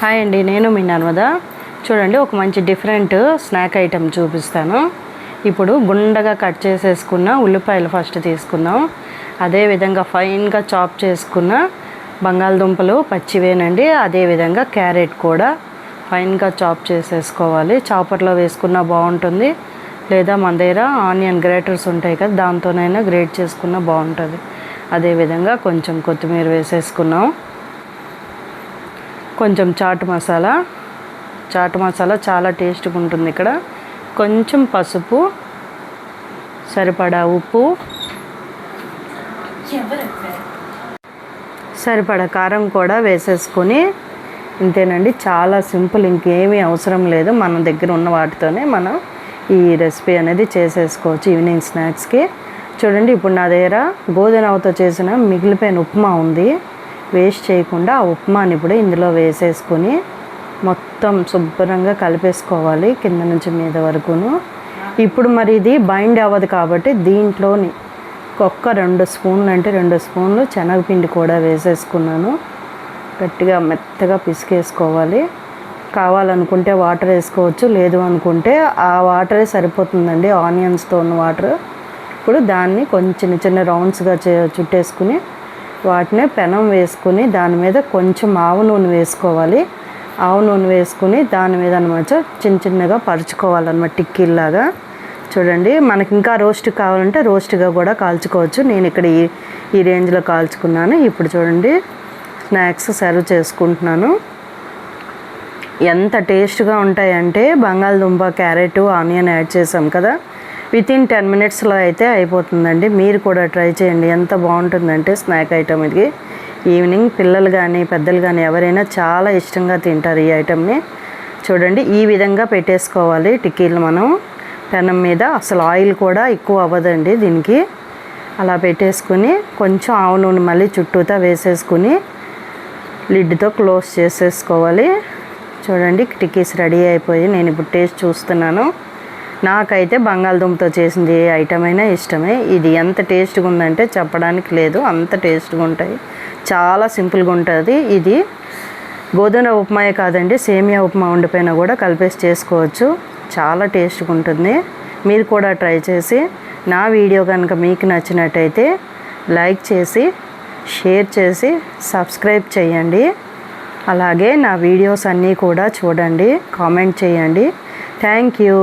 Hi అండి నేను మీ నర్మద. చూడండి ఒక మంచి డిఫరెంట్ స్నాక్ ఐటెం చూపిస్తాను. ఇప్పుడు గుండగా కట్ చేసేసుకున్న ఉల్లిపాయలు ఫస్ట్ తీసుకుందాం. అదేవిధంగా ఫైన్గా చాప్ చేసుకున్న బంగాళదుంపలు పచ్చివేనండి. అదేవిధంగా క్యారెట్ కూడా ఫైన్గా చాప్ చేసేసుకోవాలి. చాపర్లో వేసుకున్న బాగుంటుంది. లేదా మన దగ్గర ఆనియన్ గ్రేటర్స్ ఉంటాయి కదా దాంతోనైనా గ్రేట్ చేసుకున్న బాగుంటుంది. అదేవిధంగా కొంచెం కొత్తిమీర వేసేసుకున్నాం. కొంచెం చాట్ మసాలా. చాట్ మసాలా చాలా టేస్ట్గా ఉంటుంది ఇక్కడ. కొంచెం పసుపు. సరిపడా ఉప్పు. సరిపడా కారం కూడా వేసేసుకొని ఇంతేనండి. చాలా సింపుల్ ఇంకేమీ అవసరం లేదు. మన దగ్గర ఉన్న వాటితోనే మనం ఈ రెసిపీ అనేది చేసేసుకోవచ్చు ఈవినింగ్ స్నాక్స్కి. చూడండి ఇప్పుడు నా దగ్గర గోధుమతో చేసిన మిగిలిపోయిన ఉప్మా ఉంది. వేస్ట్ చేయకుండా ఆ ఉప్మాని ఇప్పుడు ఇందులో వేసేసుకొని మొత్తం శుభ్రంగా కలిపేసుకోవాలి కింద నుంచి మీద వరకును. ఇప్పుడు మరి ఇది బైండ్ అవ్వదు కాబట్టి దీంట్లోని ఒక్క రెండు స్పూన్లు అంటే రెండు స్పూన్లు శనగపిండి కూడా వేసేసుకున్నాను. గట్టిగా మెత్తగా పిసికేసుకోవాలి. కావాలనుకుంటే వాటర్ వేసుకోవచ్చు లేదు అనుకుంటే ఆ వాటరే సరిపోతుందండి ఆనియన్స్తో ఉన్న వాటర్. ఇప్పుడు దాన్ని కొంచెం చిన్న చిన్న రౌండ్స్గా చే చుట్టేసుకుని వాటిని పెనం వేసుకుని దాని మీద కొంచెం ఆవు నూనె వేసుకోవాలి. ఆవు నూనె వేసుకుని దాని మీద అనమాట చిన్న చిన్నగా పరుచుకోవాలన్నమాట టిక్కీల్లాగా. చూడండి మనకి ఇంకా రోస్ట్ కావాలంటే రోస్ట్గా కూడా కాల్చుకోవచ్చు. నేను ఇక్కడ ఈ ఈ రేంజ్లో కాల్చుకున్నాను. ఇప్పుడు చూడండి స్నాక్స్ సర్వ్ చేసుకుంటున్నాను. ఎంత టేస్ట్గా ఉంటాయంటే బంగాళదుంప క్యారెట్ ఆనియన్ యాడ్ చేసాం కదా. విత్ ఇన్ టెన్ మినిట్స్లో అయితే అయిపోతుందండి. మీరు కూడా ట్రై చేయండి. ఎంత బాగుంటుందంటే స్నాక్ ఐటమ్ ఇది. ఈవినింగ్ పిల్లలు కానీ పెద్దలు కానీ ఎవరైనా చాలా ఇష్టంగా తింటారు ఈ ఐటమ్ని. చూడండి ఈ విధంగా పెట్టేసుకోవాలి టిక్కీలు మనం. పెనం మీద అసలు ఆయిల్ కూడా ఎక్కువ అవ్వదండి దీనికి. అలా పెట్టేసుకుని కొంచెం ఆవు నూనె మళ్ళీ చుట్టూతా వేసేసుకుని లిడ్తో క్లోజ్ చేసేసుకోవాలి. చూడండి టిక్కీస్ రెడీ అయిపోయి నేను ఇప్పుడు టేస్ట్ చూస్తున్నాను. నాకైతే బంగాళదుంపతో చేసింది ఏ ఐటమ్ అయినా ఇష్టమే. ఇది ఎంత టేస్ట్గా ఉందంటే చెప్పడానికి లేదు. అంత టేస్ట్గా ఉంటాయి చాలా సింపుల్గా ఉంటుంది ఇది గోధుమ ఉప్మాయే కాదండి సేమియా ఉప్మా ఉండిపోయినా కూడా కలిపేసి చేసుకోవచ్చు. చాలా టేస్ట్గా ఉంటుంది మీరు కూడా ట్రై చేసి నా వీడియో కనుక మీకు నచ్చినట్టయితే లైక్ చేసి షేర్ చేసి సబ్స్క్రైబ్ చేయండి. అలాగే నా వీడియోస్ అన్నీ కూడా చూడండి కామెంట్ చేయండి. Thank you.